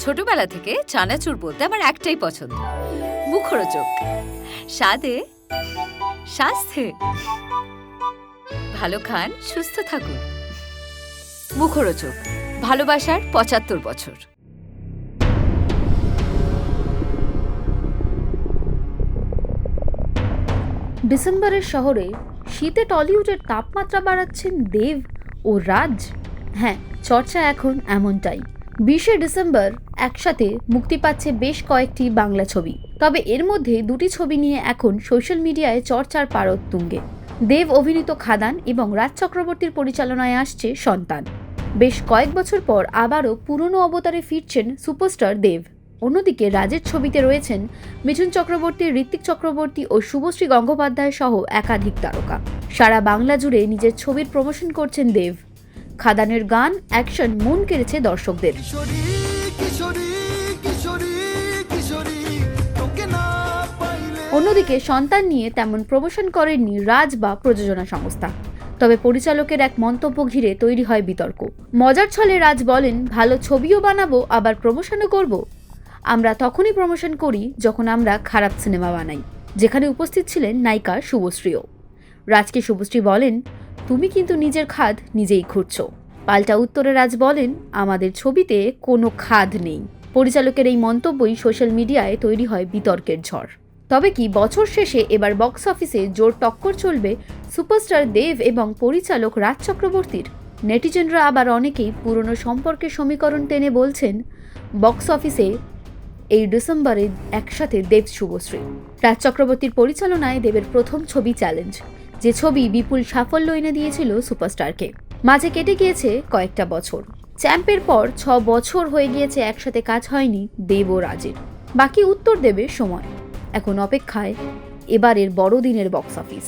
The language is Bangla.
ছোটবেলা থেকে চানাচুর বলতে আমার একটাই পছন্দ। মুখরোচক। স্বাদে স্বাস্থ্যে ভালো খান, সুস্থ থাকুন। মুখরোচক। ভালোবাসার পঁচাত্তর বছর। ডিসেম্বরের শহরে শীতে টলিউডের তাপমাত্রা বাড়াচ্ছেন দেব ও রাজ। হ্যাঁ চর্চা এখন এমনটাই। বিশে ডিসেম্বর একসাথে মুক্তি পাচ্ছে বেশ কয়েকটি বাংলা ছবি। তবে এর মধ্যে দুটি ছবি নিয়ে এখন সোশ্যাল মিডিয়ায় চর্চার পারদ তুঙ্গে। দেব অভিনীত খাদান এবং রাজ চক্রবর্তীর পরিচালনায় আসছে সন্তান। বেশ কয়েক বছর পর আবারও পুরনো অবতারে ফিরছেন সুপারস্টার দেব। অন্যদিকে রাজের ছবিতে রয়েছেন মিঠুন চক্রবর্তী, ঋত্বিক চক্রবর্তী ও শুভশ্রী গঙ্গোপাধ্যায় সহ একাধিক তারকা। সারা বাংলা জুড়ে নিজের ছবির প্রমোশন করছেন দেব। খাদানের গান, অ্যাকশন মন কেড়েছে দর্শকদের। অন্যদিকে সন্তান নিয়ে তেমন প্রমোশন করেননি রাজ বা প্রযোজনা সংস্থা। তবে পরিচালকের এক মন্তব্য ঘিরে তৈরি হয় বিতর্ক। মজার ছলে রাজ বলেন, ভালো ছবিও বানাবো, আবার প্রমোশনও করব। আমরা তখনই প্রমোশন করি যখন আমরা খারাপ সিনেমা বানাই, যেখানে উপস্থিত ছিলেন নায়িকা শুভশ্রীও। রাজকে শুভশ্রী বলেন, তুমি কিন্তু নিজের খাদ নিজেই খুঁড়ছো। পাল্টা উত্তরে রাজ বলেন, আমাদের ছবিতে কোনো খাদ নেই। পরিচালকের এই মন্তব্যই সোশ্যাল মিডিয়ায় তৈরি হয় বিতর্কের ঝড়। তবে কি, বছর শেষে এবার বক্স অফিসে জোর টক্কর চলবে সুপারস্টার দেব এবং পরিচালক রাজ চক্রবর্তীর। নেটিজেনরা আবার অনেকেই পুরনো সম্পর্কের সমীকরণ টেনে বলছেন, বক্স অফিসে এই ডিসেম্বরে একসাথে দেব শুভশ্রী। রাজ চক্রবর্তীর পরিচালনায় দেবের প্রথম ছবি চ্যালেঞ্জ, যে ছবি বিপুল সাফল্য এনে দিয়েছিল সুপারস্টারকে। মাঝে কেটে গিয়েছে কয়েকটা বছর। চ্যাম্পের পর ছ বছর হয়ে গিয়েছে একসাথে কাজ হয়নি দেব রাজের বাকি উত্তর দেবে সময়। এখন অপেক্ষায় এবারের বড়দিনের বক্স অফিস